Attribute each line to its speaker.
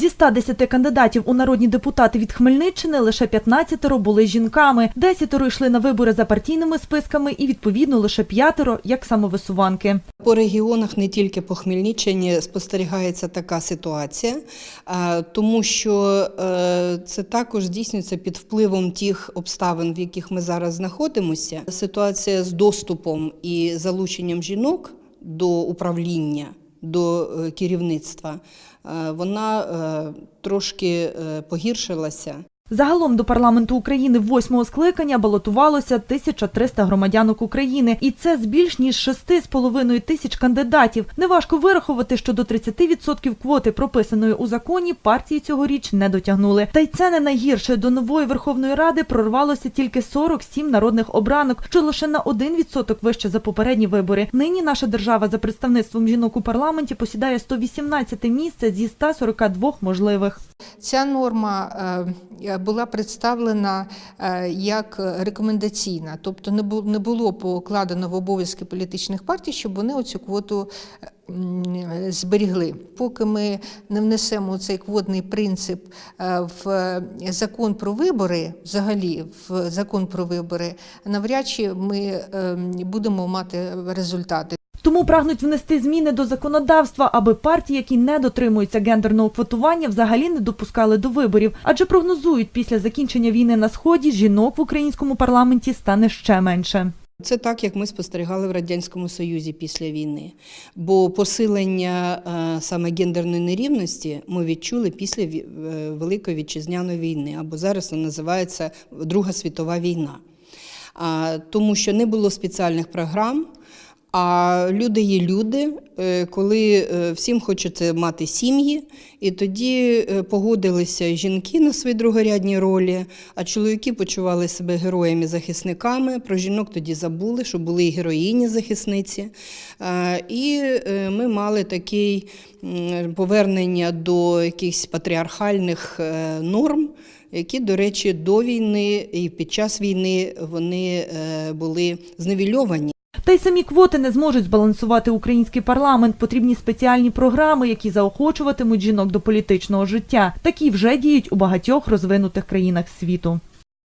Speaker 1: Зі 110 кандидатів у народні депутати від Хмельниччини лише 15 були жінками, 10 йшли на вибори за партійними списками і відповідно лише п'ятеро як самовисуванки.
Speaker 2: По регіонах, не тільки по Хмельниччині, спостерігається така ситуація, тому що е, це також здійснюється під впливом тих обставин, в яких ми зараз знаходимося. Ситуація з доступом і залученням жінок до управління, до е, керівництва, е, вона е, трошки погіршилася.
Speaker 1: Загалом до парламенту України восьмого скликання балотувалося 1300 громадянок України, і це з більш ніж 6,5 тисяч кандидатів. Неважко вирахувати, що до 30% квоти, прописаної у законі, партії цьогоріч не дотягнули. Та й це не найгірше. До нової Верховної Ради прорвалося тільки 47 народних обранок, що лише на 1% вище за попередні вибори. Нині наша держава за представництвом жінок у парламенті посідає 118 місце зі 142 можливих.
Speaker 3: Ця норма е, була представлена е, як рекомендаційна, тобто не було покладено в обов'язки політичних партій, щоб вони оцю квоту е, зберігли. Поки ми не внесемо цей квотний принцип е, в закон про вибори, взагалі в закон про вибори, навряд чи ми е, будемо мати результати.
Speaker 1: Тому прагнуть внести зміни до законодавства, аби партії, які не дотримуються гендерного квотування, взагалі не допускали до виборів, адже прогнозують, після закінчення війни на сході жінок в українському парламенті стане ще менше.
Speaker 2: Це так, як ми спостерігали в Радянському Союзі після війни. Бо посилення е, саме гендерної нерівності ми відчули після е, Великої вітчизняної війни, або зараз вона називається Друга світова війна. Тому що не було спеціальних програм. А люди є люди, е, коли е, всім хочеться мати сім'ї, і тоді е, погодилися жінки на свої другорядні ролі, а чоловіки почували себе героями-захисниками. Про жінок тоді забули, що були і героїні-захисниці. Е, І ми мали таке повернення до якихось патріархальних норм. Які, до речі, до війни і під час війни вони були зневільовані.
Speaker 1: Та й самі квоти не зможуть збалансувати український парламент. Потрібні спеціальні програми, які заохочуватимуть жінок до політичного життя. Такі вже діють у багатьох розвинутих країнах світу.